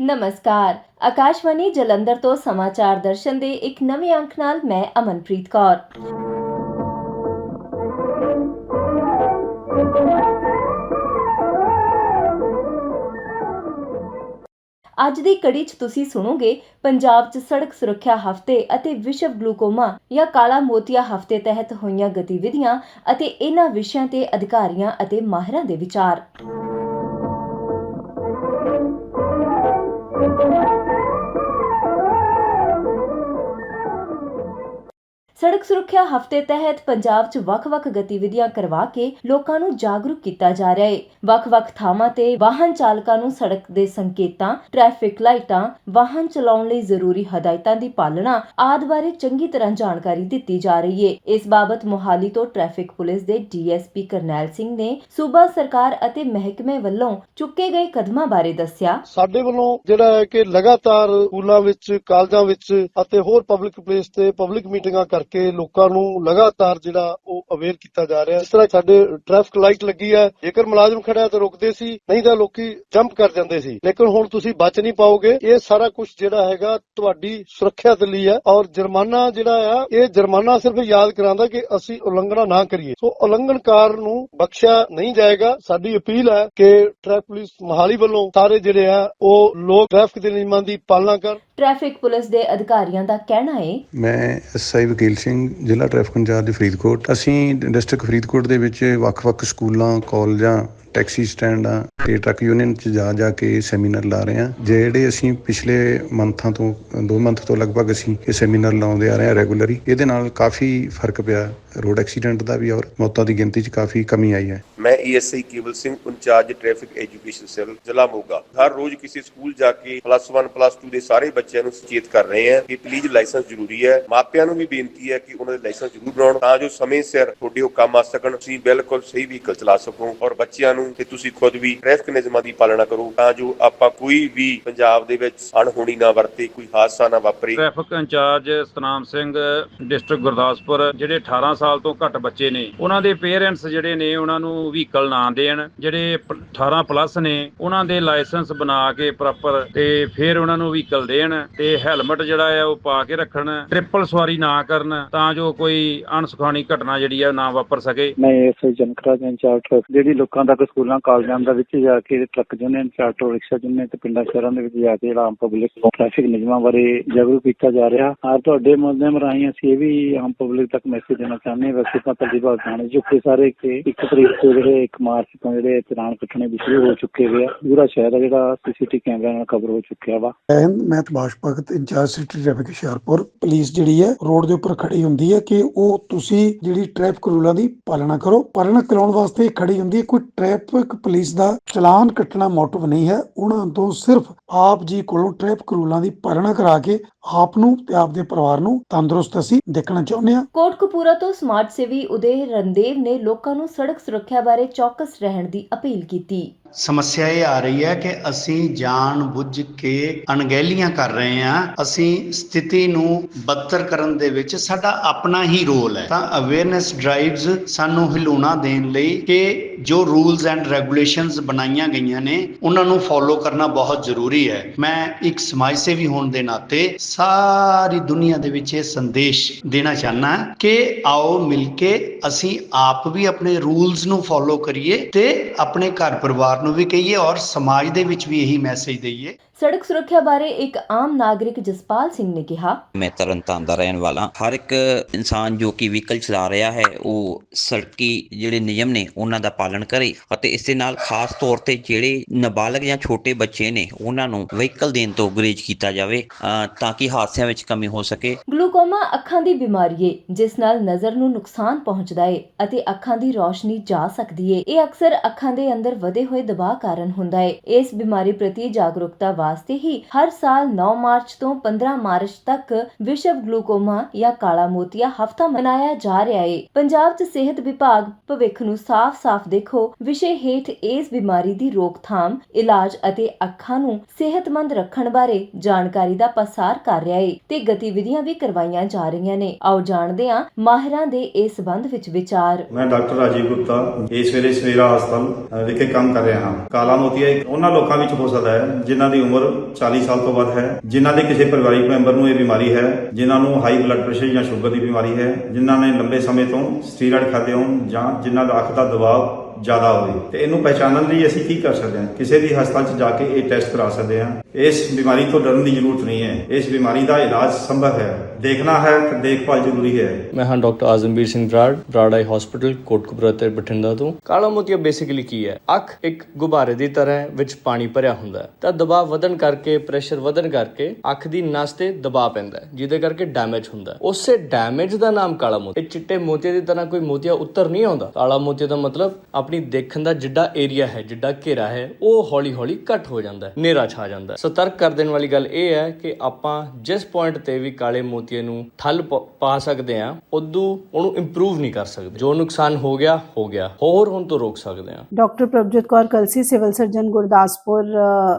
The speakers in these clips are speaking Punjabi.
ਨਮਸਕਾਰ। ਆਕਾਸ਼ਵਾਣੀ ਜਲੰਧਰ ਤੋਂ ਸਮਾਚਾਰ ਦਰਸ਼ਨ ਦੇ ਇੱਕ ਨਵੇਂ ਅੰਕ ਨਾਲ ਮੈਂ ਅਮਨਪ੍ਰੀਤ ਕੌਰ। ਅੱਜ ਦੀ ਕੜੀ 'ਚ ਤੁਸੀਂ ਸੁਣੋਗੇ, ਪੰਜਾਬ 'ਚ ਸੜਕ ਸੁਰੱਖਿਆ ਹਫ਼ਤੇ ਅਤੇ ਵਿਸ਼ਵ ਗਲੂਕੋਮਾ ਜਾਂ ਕਾਲਾ ਮੋਤੀਆ ਹਫ਼ਤੇ ਤਹਿਤ ਹੋਈਆਂ ਗਤੀਵਿਧੀਆਂ ਅਤੇ ਇਹਨਾਂ ਵਿਸ਼ਿਆਂ ਤੇ ਅਧਿਕਾਰੀਆਂ ਅਤੇ ਮਾਹਿਰਾਂ ਦੇ ਵਿਚਾਰ। ਸੜਕ ਸੁਰੱਖਿਆ ਹਫ਼ਤੇ ਤਹਿਤ ਪੰਜਾਬ 'ਚ ਵੱਖ-ਵੱਖ ਗਤੀਵਿਧੀਆਂ ਕਰਵਾ ਕੇ ਲੋਕਾਂ ਨੂੰ ਜਾਗਰੂਕ ਕੀਤਾ ਜਾ ਰਿਹਾ ਹੈ ਵੱਖ-ਵੱਖ ਥਾਵਾਂ ਤੇ ਵਾਹਨ ਚਾਲਕਾਂ ਨੂੰ ਸੜਕ ਦੇ ਸੰਕੇਤਾਂ, ਟ੍ਰੈਫਿਕ ਲਾਈਟਾਂ, ਵਾਹਨ ਚਲਾਉਣ ਲਈ ਜ਼ਰੂਰੀ ਹਦਾਇਤਾਂ ਦੀ ਪਾਲਣਾ ਆਦਿ ਬਾਰੇ ਚੰਗੀ ਤਰ੍ਹਾਂ ਜਾਣਕਾਰੀ ਦਿੱਤੀ ਜਾ ਰਹੀ ਹੈ ਇਸ ਬਾਬਤ ਮੋਹਾਲੀ ਤੋਂ ਟ੍ਰੈਫਿਕ ਪੁਲਿਸ ਦੇ ਡੀਐਸਪੀ ਕਰਨੈਲ ਸਿੰਘ ਨੇ ਸੂਬਾ ਸਰਕਾਰ ਅਤੇ ਮਹਿਕਮੇ ਵੱਲੋਂ ਚੁੱਕੇ ਗਏ ਕਦਮਾਂ ਬਾਰੇ ਦੱਸਿਆ। ਸਾਡੇ ਵੱਲੋਂ ਜਿਹੜਾ ਹੈ ਕਿ ਲਗਾਤਾਰ ਸਕੂਲਾਂ ਵਿੱਚ, ਕਾਲਜਾਂ ਵਿੱਚ ਅਤੇ ਹੋਰ ਪਬਲਿਕ ਪਲੇਸ ਤੇ ਪਬਲਿਕ ਮੀਟਿੰਗਾਂ ਕਰਕੇ ਲੋਕਾਂ ਨੂੰ ਲਗਾਤਾਰ ਜਿਹੜਾ ਉਹ ਅਵੇਅਰ ਕੀਤਾ ਜਾ ਰਿਹਾ। ਇਸ ਤਰ੍ਹਾਂ ਸਾਡੇ ਟ੍ਰੈਫਿਕ ਲਾਈਟ ਲੱਗੀ ਹੈ। ਜੇਕਰ ਮੁਲਾਜ਼ਮ ਖੜਾ ਹੈ ਤਾਂ ਰੁਕਦੇ ਸੀ, ਨਹੀਂ ਤਾਂ ਲੋਕੀ ਜੰਪ ਕਰ ਜਾਂਦੇ ਸੀ। ਲੇਕਿਨ ਹੁਣ ਤੁਸੀਂ ਬਚ ਨਹੀਂ ਪਾਓਗੇ। ਇਹ ਸਾਰਾ ਕੁਝ ਜਿਹੜਾ ਹੈਗਾ ਤੁਹਾਡੀ ਸੁਰੱਖਿਆ ਦੇ ਲਈ ਹੈ। ਔਰ ਜੁਰਮਾਨਾ ਜਿਹੜਾ ਆ, ਇਹ ਜੁਰਮਾਨਾ ਸਿਰਫ ਯਾਦ ਕਰਾਉਂਦਾ ਕਿ ਅਸੀਂ ਉਲੰਘਣਾ ਨਾ ਕਰੀਏ। ਸੋ ਉਲੰਘਣਕਾਰ ਨੂੰ ਬਖਸ਼ਿਆ ਨਹੀਂ ਜਾਏਗਾ। ਸਾਡੀ ਅਪੀਲ ਹੈ ਕਿ ਟ੍ਰੈਫਿਕ ਪੁਲਿਸ ਮੋਹਾਲੀ ਵੱਲੋਂ ਸਾਰੇ ਜਿਹੜੇ ਆ, ਉਹ ਲੋਕ ਟ੍ਰੈਫਿਕ ਦੇ ਨਿਯਮਾਂ ਦੀ ਪਾਲਣਾ ਕਰਨ। ਟ੍ਰੈਫਿਕ ਪੁਲਿਸ ਦੇ ਅਧਿਕਾਰੀਆਂ ਦਾ ਕਹਿਣਾ ਹੈ ਮੈਂ ਐਸਆਈ ਵਕੀਲ ਸਿੰਘ, ਜ਼ਿਲ੍ਹਾ ਟ੍ਰੈਫਿਕ ਇੰਚਾਰਜ ਫਰੀਦਕੋਟ। ਅਸੀਂ ਡਿਸਟ੍ਰਿਕਟ ਫਰੀਦਕੋਟ ਦੇ ਵਿੱਚ ਵੱਖ-ਵੱਖ ਸਕੂਲਾਂ, ਕਾਲਜਾਂ ਟੈਕਸੀ ਸਟੈਂਡ ਆ ਤੇ ਟਰੱਕ ਯੂਨੀਅਨ ਚ ਜਾ ਜਾ ਕੇ ਸੈਮੀਨਾਰ ਲਾ ਰਹੇ ਹਾਂ ਜਿਹੜੇ ਅਸੀਂ ਪਿਛਲੇ ਮੰਥਾਂ ਤੋਂ 2 ਮੰਥ ਤੋਂ ਲਗਭਗ ਅਸੀਂ ਇਹ ਸੈਮੀਨਾਰ ਲਾਉਂਦੇ ਆ ਰਹੇ ਹਾਂ ਰੈਗੂਲਰੀ, ਇਹਦੇ ਨਾਲ ਕਾਫੀ ਫ਼ਰਕ ਪਿਆ। ਰੋਡ ਐਕਸੀਡੈਂਟ ਦਾ ਵੀ ਔਰ ਮੌਤਾਂ ਦੀ ਗਿਣਤੀ 'ਚ ਕਾਫੀ ਕਮੀ ਆਈ ਹੈ। ਮੈਂ ESI Kewal Singh, incharge traffic education cell, ਜ਼ਿਲ੍ਹਾ ਮੋਗਾ। ਹਰ ਰੋਜ਼ ਕਿਸੇ ਸਕੂਲ ਜਾ ਕੇ ਪਲੱਸ 1 ਪਲੱਸ 2 ਦੇ ਸਾਰੇ ਬੱਚਿਆਂ ਨੂੰ ਸੁਚੇਤ ਕਰ ਰਹੇ ਆ ਕਿ ਪਲੀਜ਼ ਲਾਇਸੈਂਸ ਜ਼ਰੂਰੀ ਹੈ। ਮਾਪਿਆਂ ਨੂੰ ਵੀ ਬੇਨਤੀ ਹੈ ਕਿ ਉਹਨਾਂ ਦੇ ਲਾਇਸੈਂਸ ਜ਼ਰੂਰ ਬਣਾਉਣ, ਤਾਂ ਜੋ ਸਮੇਂ ਸਿਰ ਤੁਹਾਡੇ ਉਹ ਕੰਮ ਆ ਸਕਣ, ਤੁਸੀਂ ਬਿਲਕੁਲ ਸਹੀ ਵਹੀਕਲ ਚਲਾ ਸਕੋ ਔਰ ਬੱਚਿਆਂ ਨੂੰ ਤੇ ਤੁਸੀਂ ਖੁਦ ਵੀ ਟ੍ਰੈਫਿਕ ਨਿਯਮਾਂ ਦੀ ਪਾਲਣਾ ਕਰੋ ਤਾਂ ਜੋ ਆਪਾਂ ਕੋਈ ਵੀ ਪੰਜਾਬ ਦੇ ਵਿੱਚ ਅਣਹੋਣੀ ਨਾ ਵਰਤੇ ਕੋਈ ਹਾਦਸਾ ਨਾ ਵਾਪਰੇ। Traffic incharge Satnam Singh district Gurdaspur ਜਿਹੜੇ 18 ਸਾਲ ਤੋਂ ਘੱਟ ਬੱਚੇ ਨੇ ਉਹਨਾਂ ਦੇ ਪੇਰੈਂਟਸ ਜਿਹੜੇ ਨੇ ਉਹਨਾਂ ਨੂੰ ਵਹੀਕਲ ਨਾ ਦੇਣ। ਜਿਹੜੇ ਪ- 18 ਪਲੱਸ ਨੇ ਉਹਨਾਂ ਦੇ ਲਾਇਸੈਂਸ ਬਣਾ ਕੇ ਪ੍ਰੋਪਰ ਤੇ ਫਿਰ ਉਹਨਾਂ ਨੂੰ ਵਹੀਕਲ ਦੇਣ ਤੇ ਹੈਲਮਟ ਜਿਹੜਾ ਆ ਉਹ ਪਾ ਕੇ ਰੱਖਣ ਟ੍ਰਿਪਲ ਸਵਾਰੀ ਨਾ ਕਰਨ ਤਾਂ ਜੋ ਕੋਈ ਅਣਸੁਖਾਣੀ ਘਟਨਾ ਜਿਹੜੀ ਆ ਨਾ ਵਾਪਰ ਸਕੇ। ਮੈਂ ਐਸਆਈ ਜਨਕਰਾਜ ਇੰਚਾਰਜ ਜਿਹੜੀ ਲੋਕਾਂ ਤੱਕ ਸਕੂਲਾਂ, ਕਾਲਜਾਂ ਦੇ ਵਿੱਚ ਜਾ ਕੇ truck union auto rickshaw union ਤੇ ਪਿੰਡਾਂ ਸ਼ਹਿਰਾਂ ਦੇ ਵਿੱਚ ਜਾ ਕੇ ਜਿਹੜਾ ਆਮ ਪਬਲਿਕ ਟ੍ਰੈਫਿਕ ਨਿਯਮਾਂ ਬਾਰੇ ਜਾਗਰੂਕ ਕੀਤਾ ਜਾ ਰਿਹਾ। ਔਰ ਤੁਹਾਡੇ ਮਾਧਿਅਮ ਰਾਹੀਂ ਅਸੀਂ ਇਹ ਵੀ ਆਮ ਪਬਲਿਕ ਤੱਕ ਮੈਸੇਜ ਦੇਣਾ ਚਾਹੁੰਦੇ ਹਾਂ। ਵੈਸੇ ਤਾਂ ਪ੍ਰਤੀਭਾ ਥਾਣੇ ਚੁੱਕੇ ਸਾਰੇ ਇੱਕ ਤਰੀਕ ਤੋਂ ਜਿਹੜੇ 1 ਮਾਰਚ ਤੋਂ ਜਿਹੜੇ ਚਲਾਨ ਕੱਟਣੇ ਵੀ ਸ਼ੁਰੂ ਹੋ ਚੁੱਕੇ ਹੋਏ ਆ। ਪੂਰਾ ਸ਼ਹਿਰ ਆ ਜਿਹੜਾ ਸੀਸੀਟੀ ਕੈਮਰਿਆਂ ਨਾਲ ਕਵਰ ਹੋ ਚੁੱਕਿਆ ਵਾ। ਮੈਂ Tabash Bhagat, incharge city traffic Hoshiarpur. Police ਜਿਹੜੀ ਹੈ, ਰੋਡ ਦੇ ਉੱਪਰ ਖੜੀ ਹੁੰਦੀ ਹੈ ਕਿ ਉਹ ਤੁਸੀਂ ਜਿਹੜੀ ਟ੍ਰੈਫਿਕ ਰੂਲਾਂ ਦੀ ਪਾਲਣਾ ਕਰੋ। ਪਾਲਣਾ ਕਰਾਉਣ ਵਾਸਤੇ ਖੜੀ ਹੁੰਦੀ ਹੈ। ਕੋਈ ਟ੍ਰੈਫਿਕ ਟ੍ਰੈਫਿਕ ਪੁਲਿਸ ਦਾ ਚਲਾਨ ਕੱਟਣਾ ਮੋਟਿਵ ਨਹੀਂ ਹੈ। ਉਹਨਾਂ ਤੋਂ ਸਿਰਫ ਆਪ ਜੀ ਕੋਲੋਂ ਟ੍ਰੈਫਿਕ ਰੂਲਾਂ ਦੀ ਪਾਲਣਾ ਕਰਾ ਕੇ ਆਪ ਨੂੰ ਤੇ ਆਪ ਦੇ ਪਰਿਵਾਰ ਨੂੰ ਤੰਦਰੁਸਤ ਅਸੀਂ ਦੇਖਣਾ ਚਾਹੁੰਦੇ ਹਾਂ। ਕੋਟਕਪੂਰਾ ਤੋਂ ਸਮਾਜ ਸੇਵੀ ਉਦੇ ਰੰਦੇਵ ਨੇ ਲੋਕਾਂ ਨੂੰ ਸੜਕ ਸੁਰੱਖਿਆ ਬਾਰੇ ਚੌਕਸ ਰਹਿਣ ਦੀ ਅਪੀਲ ਕੀਤੀ। ਸਮੱਸਿਆ ਇਹ ਆ ਰਹੀ ਹੈ ਕਿ ਅਸੀਂ ਜਾਣ ਬੁੱਝ ਕੇ ਅਣਗਹਿਲੀਆਂ ਕਰ ਰਹੇ ਹਾਂ। ਅਸੀਂ ਸਥਿਤੀ ਨੂੰ ਬੱਤਰ ਕਰਨ ਦੇ ਵਿੱਚ ਸਾਡਾ ਆਪਣਾ ਹੀ ਰੋਲ ਹੈ। ਤਾਂ ਅਵੇਅਰਨੈਸ ਡਰਾਈਵਸ ਸਾਨੂੰ ਹਿਲਾਉਣਾ ਦੇਣ ਲਈ ਕਿ ਜੋ ਰੂਲਸ ਐਂਡ ਰੈਗੂਲੇਸ਼ਨਸ ਬਣਾਈਆਂ ਗਈਆਂ ਨੇ ਉਹਨਾਂ ਨੂੰ ਫੋਲੋ ਕਰਨਾ ਬਹੁਤ ਜ਼ਰੂਰੀ ਹੈ। ਮੈਂ ਇੱਕ ਸਮਾਜ ਸੇਵੀ ਹੋਣ ਦੇ ਨਾਤੇ ਸਾਰੀ ਦੁਨੀਆ ਦੇ ਵਿੱਚ ਇਹ ਸੰਦੇਸ਼ ਦੇਣਾ ਚਾਹਨਾ ਕਿ ਆਓ ਮਿਲ ਕੇ ਅਸੀਂ ਆਪ ਵੀ ਆਪਣੇ ਰੂਲਸ ਨੂੰ ਫੋਲੋ ਕਰੀਏ ਤੇ ਆਪਣੇ ਘਰ ਪਰਿਵਾਰ ਨੂੰ ਵੀ ਕਹੀਏ ਔਰ ਸਮਾਜ ਦੇ ਵਿੱਚ ਵੀ ਇਹੀ ਮੈਸੇਜ ਦਈਏ। ਸੜਕ ਸੁਰੱਖਿਆ ਬਾਰੇ ਇੱਕ ਆਮ ਨਾਗਰਿਕ ਜਸਪਾਲ ਸਿੰਘ ਨੇ ਕਿਹਾ। ਮੈਂ ਤਰਨਤਾਰਨ ਦਾ ਰਹਿਣ ਵਾਲਾ ਹਰ ਇੱਕ ਇਨਸਾਨ ਜੋ ਕਿ ਵਹੀਕਲ ਚਲਾ ਰਿਹਾ ਹੈ ਉਹ ਸੜਕੀ ਜਿਹੜੇ ਨਿਯਮ ਨੇ ਉਹਨਾਂ ਦਾ ਪਾਲਣ ਕਰੇ ਅਤੇ ਇਸ ਦੇ ਨਾਲ ਖਾਸ ਤੌਰ ਤੇ ਜਿਹੜੇ ਨਾਬਾਲਗ ਜਾਂ ਛੋਟੇ ਬੱਚੇ ਨੇ ਉਹਨਾਂ ਨੂੰ ਵਹੀਕਲ ਦੇਣ ਤੋਂ ਗੁਰੇਜ਼ ਕੀਤਾ ਜਾਵੇ ਤਾਂ ਕਿ ਹਾਦਸਿਆਂ ਵਿੱਚ ਕਮੀ ਹੋ ਸਕੇ। ਗਲੂਕੋਮਾ ਅੱਖਾਂ ਦੀ ਬਿਮਾਰੀ ਏ ਜਿਸ ਨਾਲ ਨਜ਼ਰ ਨੂੰ ਨੁਕਸਾਨ ਪਹੁੰਚਦਾ ਏ ਅਤੇ ਅੱਖਾਂ ਦੀ ਰੋਸ਼ਨੀ ਜਾ ਸਕਦੀ ਏ। ਇਹ ਅਕਸਰ ਅੱਖਾਂ ਦੇ ਅੰਦਰ ਵਧੇ ਹੋਏ ਦਬਾਅ ਕਾਰਨ ਹੁੰਦਾ ਏ। ਇਸ ਬਿਮਾਰੀ ਪ੍ਰਤੀ ਜਾਗਰੂਕਤਾ ਵਾਸਤੇ ਹੀ ਹਰ ਸਾਲ 9 ਮਾਰਚ ਤੋਂ 15 ਮਾਰਚ ਤੱਕ ਵਿਸ਼ਵ ਗਲੂਕੋਮਾ ਜਾਂ ਕਾਲਾ ਮੋਤੀਆ ਹਫਤਾ ਮਨਾਇਆ ਜਾ ਰਿਹਾ ਏ। ਪੰਜਾਬ 'ਚ ਸਿਹਤ ਵਿਭਾਗ ਭਵਿੱਖ ਨੂੰ ਸਾਫ਼-ਸਾਫ਼ ਦੇਖੋ। ਵਿਸ਼ੇ ਹੇਠ ਇਸ ਬਿਮਾਰੀ ਦੀ ਰੋਕਥਾਮ, ਇਲਾਜ ਅਤੇ ਅੱਖਾਂ ਨੂੰ ਸਿਹਤਮੰਦ ਰੱਖਣ ਬਾਰੇ ਜਾਣਕਾਰੀ ਦਾ ਪਸਾਰ ਕਰ ਰਿਹਾ ਏ ਤੇ ਗਤੀਵਿਧੀਆਂ ਵੀ ਕਰਵਾਈਆਂ ਜਾ ਰਹੀਆਂ ਨੇ। ਆਓ ਜਾਣਦੇ ਹਾਂ ਮਾਹਿਰਾਂ ਦੇ ਇਸ ਸੰਬੰਧ ਵਿੱਚ ਵਿਚਾਰ। ਮੈਂ ਡਾਕਟਰ ਰਾਜੀਵ ਗੁਪਤਾ, ਇਸ ਵੇਲੇ ਸਵੇਰਾ ਹਸਪਤਾਲ ਵਿਖੇ ਕੰਮ ਕਰ ਰਿਹਾ ਹਾਂ। ਕਾਲਾ ਮੋਤੀਆ ਉਹਨਾਂ ਲੋਕਾਂ ਵਿੱਚ ਹੋ ਸਕਦਾ ਹੈ ਜਿਨ੍ਹਾਂ ਦੀ ਉਮਰ ਉਮਰ 40 ਸਾਲ ਤੋਂ ਵੱਧ ਹੈ। ਜਿਨ੍ਹਾਂ ਦੇ ਕਿਸੇ ਪਰਿਵਾਰਿਕ ਮੈਂਬਰ ਨੂੰ ਇਹ ਬਿਮਾਰੀ ਹੈ, ਜਿਨ੍ਹਾਂ ਨੂੰ ਹਾਈ ਬਲੱਡ ਪ੍ਰੈਸ਼ਰ ਜਾਂ ਸ਼ੂਗਰ ਦੀ ਬਿਮਾਰੀ ਹੈ, ਜਿਨ੍ਹਾਂ ਨੇ ਲੰਬੇ ਸਮੇਂ ਤੋਂ ਸਟੀਰੋਇਡ ਖਾਦੇ ਹੋਣ ਜਾਂ ਜਿਨ੍ਹਾਂ ਦਾ ਅੱਖ ਦਾ ਦਬਾਅ ਜ਼ਿਆਦਾ ਹੋਵੇ। ਤੇ ਇਹਨੂੰ ਪਛਾਣਨ ਲਈ ਅਸੀਂ ਕੀ ਕਰ ਸਕਦੇ ਹਾਂ? ਕਿਸੇ ਵੀ ਹਸਪਤਾਲ 'ਚ ਜਾ ਕੇ ਇਹ ਟੈਸਟ ਕਰਾ ਸਕਦੇ ਹਾਂ। ਇਸ ਬਿਮਾਰੀ ਤੋਂ ਡਰਨ ਦੀ ਜ਼ਰੂਰਤ ਨਹੀਂ ਹੈ। ਇਸ ਬਿਮਾਰੀ ਦਾ ਇਲਾਜ ਸੰਭਵ ਹੈ। ਦੇਖਣਾ ਹੈ ਤੇ ਦੇਖਭਾਲ ਜ਼ਰੂਰੀ ਹੈ। ਮੈਂ ਹਾਂ doctor Azamveer Singh Brar Brar eye hospital Kotkapura ਤੇ ਬਠਿੰਡਾ ਤੋਂ। ਕਾਲਾ ਮੋਤੀਆ ਬੇਸਿਕਲੀ ਕੀ ਹੈ? ਅੱਖ ਇੱਕ ਗੁਬਾਰੇ ਦੀ ਤਰ੍ਹਾਂ ਵਿੱਚ ਪਾਣੀ ਭਰਿਆ ਹੁੰਦਾ ਹੈ। ਤਾਂ ਦਬਾਅ ਵਧਣ ਕਰਕੇ ਪ੍ਰੈਸ਼ਰ ਵਧਣ ਕਰਕੇ ਅੱਖ ਦੀ ਨਸ ਤੇ ਦਬਾਅ ਪੈਂਦਾ ਜਿਹਦੇ ਕਰਕੇ ਡੈਮੇਜ ਹੁੰਦਾ ਉਸੇ ਡੈਮੇਜ ਦਾ ਨਾਮ ਕਾਲਾ ਮੋਤੀਆ। ਇਹ ਚਿੱਟੇ ਮੋਤੀਏ ਦੀ ਤਰ੍ਹਾਂ ਕੋਈ ਮੋਤੀਆ ਉੱਤਰ ਨਹੀਂ ਆਉਂਦਾ। ਕਾਲਾ ਮੋਤੀਆ ਦਾ ਮਤਲਬ ਆਪਣੀ ਦੇਖਣ ਦਾ ਜਿੱਡਾ ਏਰੀਆ ਹੈ, ਜਿੱਡਾ ਘੇਰਾ ਹੈ, ਉਹ ਹੌਲੀ ਹੌਲੀ ਘਟ ਹੋ ਜਾਂਦਾ ਹੈ, ਹਨੇਰਾ ਛਾ ਜਾਂਦਾ ਹੈ। ਸਤਰਕ ਕਰ ਦੇਣ ਵਾਲੀ ਗੱਲ ਇਹ ਹੈ ਕਿ ਆਪਾਂ ਜਿਸ ਪੁਆਇੰਟ ਤੇ ਵੀ ਕਾਲੇ ਮੋਤੀ ਮੋਤੀਏ ਨੂੰ ਠੱਲ ਪ- ਸਕਦੇ ਹਾਂ ਉਦੋਂ ਉਹਨੂੰ ਇੰਪਰੂਵ ਨਹੀਂ ਕਰ ਸਕਦੇ। ਜੋ ਨੁਕਸਾਨ ਹੋ ਗਿਆ ਹੋ ਗਿਆ। ਹੋਰ ਹੁਣ ਤੋਂ ਰੋਕ ਸਕਦੇ ਹਾਂ। Doctor Prabhjot Kaur Kalsi civil surgeon Gurdaspur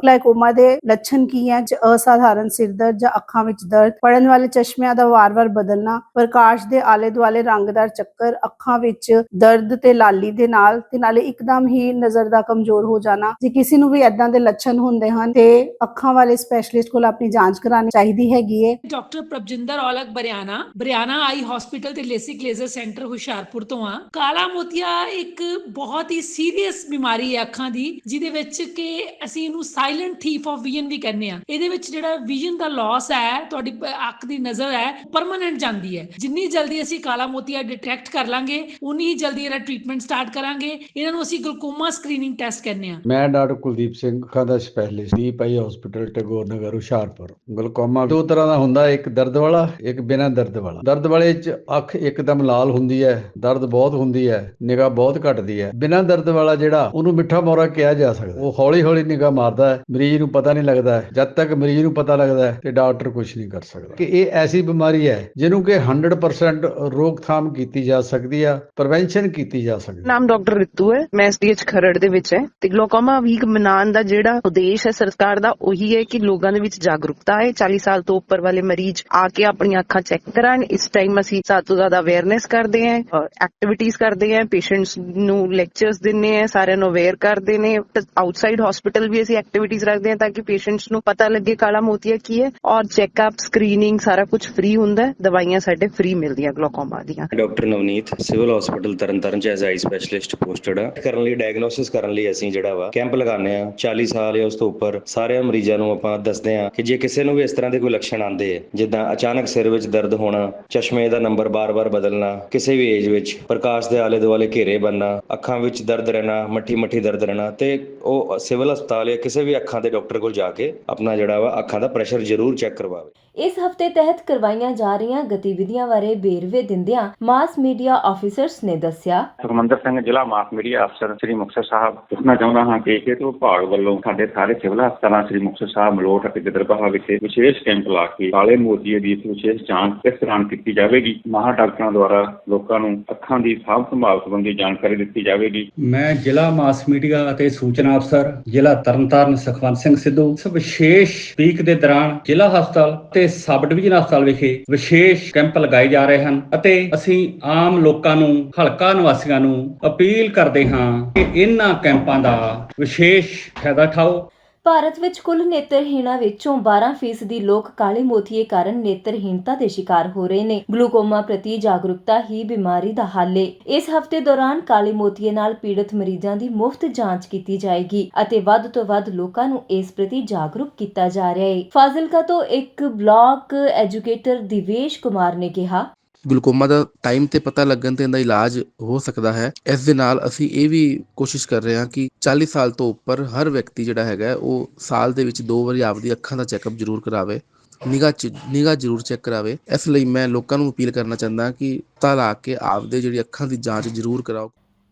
glaucoma ਦੇ ਲੱਛਣ ਕੀ ਹੈ? ਜ- ਅਸਾਧਾਰਨ ਸਿਰ ਦਰਦ ਜਾਂ ਅੱਖਾਂ ਵਿੱਚ ਦਰਦ? ਪੜਨ ਵਾਲੇ ਚਸ਼ਮਿਆਂ ਦਾ ਵਾਰ-ਵਾਰ ਬਦਲਣਾ? ਪ੍ਰਕਾਸ਼ ਦੇ ਆਲੇ-ਦੁਆਲੇ ਰੰਗਦਾਰ ਚੱਕਰ? ਅੱਖਾਂ ਵਿੱਚ ਦਰਦ ਤੇ ਲਾਲੀ ਦੇ ਨਾਲ? ਤੇ ਨਾਲੇ ਇੱਕਦਮ ਹੀ ਨਜ਼ਰ ਦਾ ਕਮਜ਼ੋਰ ਹੋ ਜਾਣਾ? ਜੇ ਕਿਸੇ ਨੂੰ ਵੀ ਐਦਾਂ ਦੇ ਲੱਛਣ ਹੁੰਦੇ ਹਨ ਤੇ ਅੱਖਾਂ ਵਾਲੇ ਸਪੈਸ਼ਲਿਸਟ ਕੋਲ ਆਪਣੀ ਜਾਂਚ ਕਰਾਉਣੀ ਚਾਹੀਦੀ ਹੈਗੀ ਹੈ doctor Prabhjinder Aulakh Bariana Bariana eye hospital ਤੇ ਲੇਸਿਕ ਲੇਜ਼ਰ ਸੈਂਟਰ ਹੁਸ਼ਿਆਰਪੁਰ ਤੋਂ ਆ। ਕਾਲਾ ਮੋਤੀਆ ਇੱਕ ਬਹੁਤ ਹੀ ਸੀਰੀਅਸ ਬਿਮਾਰੀ ਹੈ ਅੱਖਾਂ ਦੀ, ਜਿਹਦੇ ਵਿੱਚ ਕਿ ਅਸੀਂ ਇਹਨੂੰ ਸਾਇਲੈਂਟ ਥੀਫ ਆਫ ਵਿਜ਼ਨ ਵੀ ਕਹਿੰਦੇ ਆ। ਇਹਦੇ ਵਿੱਚ ਜਿਹੜਾ ਵਿਜ਼ਨ ਦਾ ਲਾਸ ਹੈ, ਤੁਹਾਡੀ ਅੱਖ ਦੀ ਨਜ਼ਰ ਹੈ ਪਰਮਨੈਂਟ ਜਾਂਦੀ ਹੈ। ਜਿੰਨੀ ਜਲਦੀ ਅਸੀਂ ਕਾਲਾ ਮੋਤੀਆ ਡਿਟੈਕਟ ਕਰ ਲਾਂਗੇ ਉਨੀ ਹੀ ਜਲਦੀ ਇਹਦਾ ਟ੍ਰੀਟਮੈਂਟ ਸਟਾਰਟ ਕਰਾਂਗੇ। ਇਹਨਾਂ ਨੂੰ ਅਸੀਂ ਗਲੂਕੋਮਾ ਸਕਰੀਨਿੰਗ ਟੈਸਟ ਕਹਿੰਦੇ ਆ। ਮੈਂ ਡਾਕਟਰ ਕੁਲਦੀਪ ਸਿੰਘ ਅੱਖਾਂ ਦਾ specialist Deep eye hospital Tagore Nagar Hoshiarpur. Glaucoma ਦੋ ਤਰ੍ਹਾਂ ਦਾ ਹੁੰਦਾ, ਇੱਕ ਦਰਦ ਵਾਲਾ ਇੱਕ ਬਿਨਾਂ ਦਰਦ ਵਾਲਾ। ਦਰਦ ਵਾਲੇ ਚ ਅੱਖ ਇੱਕਦਮ ਲਾਲ ਹੁੰਦੀ ਹੈ ਦਰਦ ਬਹੁਤ ਹੁੰਦੀ ਹੈ ਨਿਗਾਹ ਬਹੁਤ ਘਟਦੀ ਹੈ ਬਿਨਾਂ ਦਰਦ ਵਾਲਾ ਜਿਹੜਾ, ਉਹਨੂੰ ਮਿੱਠਾ ਮੋਰਾ ਕਿਹਾ ਜਾ ਸਕਦਾ। ਉਹ ਹੌਲੀ ਹੌਲੀ ਨਿਗਾਹ ਮਾਰਦਾ ਹੈ ਮਰੀਜ਼ ਨੂੰ ਪਤਾ ਨਹੀਂ ਲੱਗਦਾ ਜਦ ਤੱਕ ਮਰੀਜ਼ ਨੂੰ ਪਤਾ ਲੱਗਦਾ ਹੈ ਤੇ ਡਾਕਟਰ ਕੁਝ ਨਹੀਂ ਕਰ ਸਕਦਾ। ਕਿ ਇਹ ਐਸੀ ਬਿਮਾਰੀ ਹੈ ਜਿਹਨੂੰ ਕਿ 100% ਰੋਕਥਾਮ ਕੀਤੀ ਜਾ ਸਕਦੀ ਆ, ਪ੍ਰੀਵੈਂਸ਼ਨ ਕੀਤੀ ਜਾ ਸਕਦੀ ਨਾਮ ਡਾਕਟਰ ਰਿਤੂ ਹੈ ਮੈਂ ਐਸਡੀਐਚ ਖਰੜ ਦੇ ਵਿੱਚ ਹੈ ਤੇ ਗਲੋਕੋਮਾ ਵੀਕ ਮਨਾਉਣ ਦਾ ਜਿਹੜਾ ਉਦੇਸ਼ ਹੈ ਸਰਕਾਰ ਦਾ, ਉਹੀ ਹੈ ਕਿ ਲੋਕਾਂ ਦੇ ਵਿੱਚ ਜਾਗਰੂਕਤਾ ਹੈ 40 ਸਾਲ ਤੋਂ ਉੱਪਰ ਵਾਲੇ ਮਰੀਜ਼ ਆ ਕੇ ਆਪਣੀਆਂ ਅੱਖਾਂ ਚੈੱਕ ਕਰਾਉਣ ਇਸ ਟਾਈਮ ਅਸੀਂ ਜ਼ਿਆਦਾ ਤੋਂ ਜ਼ਿਆਦਾ ਅਵੇਅਰਨੈਸ ਕਰਦੇ ਹਾਂ ਐਕਟੀਵਿਟੀਜ਼ ਕਰਦੇ ਹਾਂ ਪੇਸ਼ੈਂਟਸ ਨੂੰ ਲੈਕਚਰਸ ਦਿੰਨੇ ਆ ਸਾਰਿਆਂ ਨੂੰ ਅਵੇਅਰ ਕਰਦੇ ਨੇ। ਆਊਟਸਾਈਡ ਹਸਪੀਟਲ ਵੀ ਅਸੀਂ ਐਕਟੀਵਿਟੀਜ਼ ਰੱਖਦੇ ਹਾਂ ਤਾਂ ਕਿ ਪੇਸ਼ੈਂਟਸ ਨੂੰ ਪਤਾ ਲੱਗੇ ਕਾਲਾ ਮੋਤੀਆ ਕੀ ਹੈ। ਔਰ ਚੈੱਕਅਪ ਸਕਰੀਨਿੰਗ ਸਾਰਾ ਕੁਝ ਫ੍ਰੀ ਹੁੰਦਾ ਹੈ। ਦਵਾਈਆਂ ਸਾਡੇ ਫ੍ਰੀ ਮਿਲਦੀਆਂ ਗਲੋਕੋਮਾ ਦੀਆਂ। Doctor Navneet civil hospital Tarn Taran ਚ ਐਜ਼ ਆਈ ਸਪੈਸ਼ਲਿਸਟ ਪੋਸਟਡ ਆ। ਕਰਨ ਲਈ ਡਾਇਗਨੋਸਿਸ ਕਰਨ ਲਈ ਅਸੀਂ ਜਿਹੜਾ ਵਾ ਕੈਂਪ ਲਗਾਉਂਦੇ ਆ 40 ਸਾਲ ਜਾਂ ਉਸ ਤੋਂ ਉੱਪਰ ਸਾਰੇ ਮਰੀਜ਼ਾਂ ਨੂੰ ਆਪਾਂ ਦੱਸਦੇ ਆ ਕਿ ਜੇ ਕਿਸੇ ਨੂੰ ਵੀ ਇਸ ਤਰ੍ਹਾਂ ਦੇ ਕੋਈ ਲੱਛਣ ਆਉਂਦੇ ਆ, ਜਿੱਦਾਂ ਅਚਾਨਕ ਸਿਰ ਵਿੱਚ ਦਰਦ ਹੋਣਾ ਚਸ਼ਮੇ ਦਾ ਨੰਬਰ ਬਾਰ-ਬਾਰ ਬਦਲਣਾ ਕਿਸੇ ਵੀ ਏਜ ਵਿੱਚ ਪ੍ਰਕਾਸ਼ ਦੇ ਆਲੇ ਦੁਆਲੇ ਘੇਰੇ ਬੰਨਾ ਅੱਖਾਂ ਵਿੱਚ ਦਰਦ ਰਹਿਣਾ ਮੱਠੀ ਮੱਠੀ ਦਰਦ ਰਹਿਣਾ ਤੇ ਉਹ ਸਿਵਲ ਹਸਪਤਾਲ ਜਾਂ ਕਿਸੇ ਵੀ ਅੱਖਾਂ ਦੇ ਡਾਕਟਰ ਕੋਲ ਜਾ ਕੇ ਆਪਣਾ ਜਿਹੜਾ ਵਾ ਅੱਖਾਂ ਦਾ ਪ੍ਰੈਸ਼ਰ ਜ਼ਰੂਰ ਚੈੱਕ ਕਰਵਾਵੇ। ਇਸ ਹਫ਼ਤੇ ਤਹਿਤ ਕਰਵਾਈਆਂ ਜਾ ਰਹੀਆਂ ਗਤੀਵਿਧੀਆਂ ਬਾਰੇ ਬੇਰਵੇ ਦਿੰਦਿਆਂ ਮਾਸ ਮੀਡੀਆ ਆਫੀਸਰਸ ਨੇ ਦੱਸਿਆ। ਸੁਖਮੰਦਰ ਸਿੰਘ ਜ਼ਿਲ੍ਹਾ ਮਾਸ ਮੀਡੀਆ ਅਫਸਰ ਸ੍ਰੀ ਮੁਕਤਸਰ ਸਾਹਿਬ। ਦੱਸਣਾ ਚਾਹੁੰਦਾ ਹਾਂ ਕਿ ਸਿਹਤ ਵਿਭਾਗ ਵੱਲੋਂ ਸਾਡੇ ਸਾਰੇ ਸਿਵਲ ਹਸਪਤਾਲਾਂ ਸ੍ਰੀ ਮੁਕਤਸਰ ਸਾਹਿਬ ਮਲੋਟ ਅਤੇ ਗਿੱਦੜਬਾਹਾ ਵਿਖੇ ਵਿਸ਼ੇਸ਼ ਕੈਂਪ ਲਾ ਕੇ ਕਾਲੇ ਮੋਤੀਏ ਦੀ ਵਿਸ਼ੇਸ਼ ਜਾਂਚ ਇਸ ਦੌਰਾਨ ਕੀਤੀ ਜਾਵੇਗੀ। ਮਾਹਰ ਡਾਕਟਰਾਂ ਦੁਆਰਾ ਲੋਕਾਂ ਨੂੰ ਅੱਖਾਂ ਦੀ ਸਾਂਭ ਸੰਭਾਲ ਸੰਬੰਧੀ ਜਾਣਕਾਰੀ ਦਿੱਤੀ ਜਾਵੇਗੀ। ਮੈਂ ਜ਼ਿਲ੍ਹਾ ਮਾਸ ਮੀਡੀਆ ਅਤੇ ਸੂਚਨਾ ਅਫਸਰ, ਜ਼ਿਲ੍ਹਾ ਤਰਨਤਾਰਨ ਸੁਖਵੰਤ ਸਿੰਘ ਸਿੱਧੂ। ਵਿਸ਼ੇਸ਼ ਵੀਕ ਦੇ ਦੌਰਾਨ ਜ਼ਿਲ੍ਹਾ ਹਸਪਤਾਲ ਤੇ ਸਬ ਡਿਵੀਜ਼ਨ ਹਸਪਤਾਲ ਵਿਖੇ ਵਿਸ਼ੇਸ਼ ਕੈਂਪ ਲਗਾਏ ਜਾ ਰਹੇ ਹਨ ਅਤੇ ਅਸੀਂ ਆਮ ਲੋਕਾਂ ਨੂੰ, ਹਲਕਾ ਨਿਵਾਸੀਆਂ ਨੂੰ ਅਪੀਲ ਕਰਦੇ ਹਾਂ ਕਿ ਇਹਨਾਂ ਕੈਂਪਾਂ ਦਾ ਵਿਸ਼ੇਸ਼ ਫਾਇਦਾ ਉਠਾਓ। ਭਾਰਤ ਵਿੱਚ ਕੁੱਲ ਨੇਤਰਹੀਣਾਂ ਵਿੱਚੋਂ 12% ਲੋਕ ਕਾਲੇ ਮੋਤੀਏ ਕਾਰਨ ਨੇਤਰਹੀਣਤਾ ਦੇ ਸ਼ਿਕਾਰ ਹੋ ਰਹੇ ਨੇ। ਗਲੂਕੋਮਾ ਪ੍ਰਤੀ ਜਾਗਰੂਕਤਾ ਹੀ ਬਿਮਾਰੀ ਦਾ ਹੱਲ ਏ। ਇਸ ਹਫ਼ਤੇ ਦੌਰਾਨ ਕਾਲੇ ਮੋਤੀਏ ਨਾਲ ਪੀੜਤ ਮਰੀਜ਼ਾਂ ਦੀ ਮੁਫਤ ਜਾਂਚ ਕੀਤੀ ਜਾਏਗੀ ਅਤੇ ਵੱਧ ਤੋਂ ਵੱਧ ਲੋਕਾਂ ਨੂੰ ਇਸ ਪ੍ਰਤੀ ਜਾਗਰੂਕ ਕੀਤਾ ਜਾ ਰਿਹਾ ਏ। ਫਾਜ਼ਿਲਕਾ ਤੋਂ ਇੱਕ ਬਲਾਕ ਐਜੂਕੇਟਰ ਦਿਵੇਸ਼ ਕੁਮਾਰ ਨੇ ਕਿਹਾ ਗਲੂਕੋਮਾ ਦਾ ਟਾਈਮ ਤੇ ਪਤਾ ਲੱਗਣ ਤੇ ਇਹਦਾ ਇਲਾਜ ਹੋ ਸਕਦਾ ਹੈ। ਇਸ ਦੇ ਨਾਲ ਅਸੀਂ ਇਹ ਵੀ ਕੋਸ਼ਿਸ਼ ਕਰ ਰਹੇ ਹਾਂ ਕਿ 40 ਸਾਲ ਤੋਂ ਉੱਪਰ ਹਰ ਵਿਅਕਤੀ ਜਿਹੜਾ ਹੈਗਾ ਉਹ ਸਾਲ ਦੇ ਵਿੱਚ ਦੋ ਵਾਰੀ ਆਪਦੀ ਅੱਖਾਂ ਦਾ ਚੈੱਕਅਪ ਜ਼ਰੂਰ ਕਰਾਵੇ, ਨਿਗਾਹ ਚ ਜ਼ਰੂਰ ਚੈੱਕ ਕਰਾਵੇ। ਇਸ ਲਈ ਮੈਂ ਲੋਕਾਂ ਨੂੰ ਅਪੀਲ ਕਰਨਾ ਚਾਹੁੰਦਾ ਕਿ ਪਤਾ ਲਾ ਕੇ ਆਪਦੇ ਜਿਹੜੀ ਅੱਖਾਂ ਦੀ ਜਾਂਚ ਜ਼ਰੂਰ ਕਰਾਓ।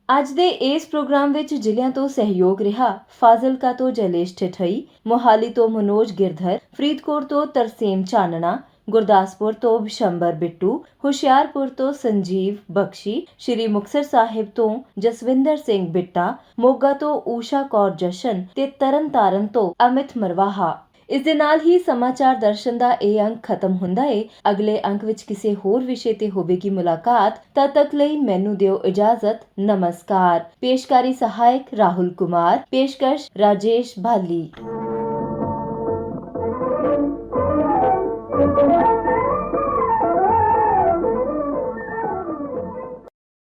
ਅੱਜ ਦੇ ਇਸ ਪ੍ਰੋਗਰਾਮ ਵਿੱਚ ਜ਼ਿਲ੍ਹਿਆਂ ਤੋਂ ਸਹਿਯੋਗ ਰਿਹਾ ਫਾਜ਼ਿਲਕਾ ਤੋਂ ਜੈਲੇਸ਼ ਠਠਈ, ਮੋਹਾਲੀ ਤੋਂ ਮਨੋਜ ਗਿਰਧਰ, ਫਰੀਦਕੋਟ ਤੋਂ ਤਰਸੇਮ ਚਾਨਣਾ ਗੁਰਦਾਸਪੁਰ ਤੋਂ ਬਿਸ਼ੰਬਰ ਬਿੱਟੂ, ਹੁਸ਼ਿਆਰਪੁਰ ਤੋਂ ਸੰਜੀਵ ਬਖਸ਼ੀ, ਸ਼੍ਰੀ ਮੁਕਤਸਰ ਸਾਹਿਬ ਤੋਂ ਜਸਵਿੰਦਰ ਸਿੰਘ ਬਿੱਟਾ, ਮੋਗਾ ਤੋਂ ਊਸ਼ਾ ਕੌਰ ਜਸ਼ਨ ਤੇ ਤਰਨਤਾਰਨ ਤੋਂ ਅਮਿਤ ਮਰਵਾਹਾ। ਇਸ ਦੇ ਨਾਲ ਹੀ ਸਮਾਚਾਰ ਦਰਸ਼ਨ ਦਾ ਇਹ ਅੰਕ ਖਤਮ ਹੁੰਦਾ ਏ। ਅਗਲੇ ਅੰਕ ਵਿੱਚ ਕਿਸੇ ਹੋਰ ਵਿਸ਼ੇ ਤੇ ਹੋਵੇਗੀ ਮੁਲਾਕਾਤ, ਤਦ ਤੱਕ ਲਈ ਮੈਨੂੰ ਦਿਓ ਇਜਾਜ਼ਤ। ਨਮਸਕਾਰ। ਪੇਸ਼ਕਾਰੀ ਸਹਾਇਕ ਰਾਹੁਲ ਕੁਮਾਰ। ਪੇਸ਼ਕਸ਼ ਰਾਜੇਸ਼ ਭਾਲੀ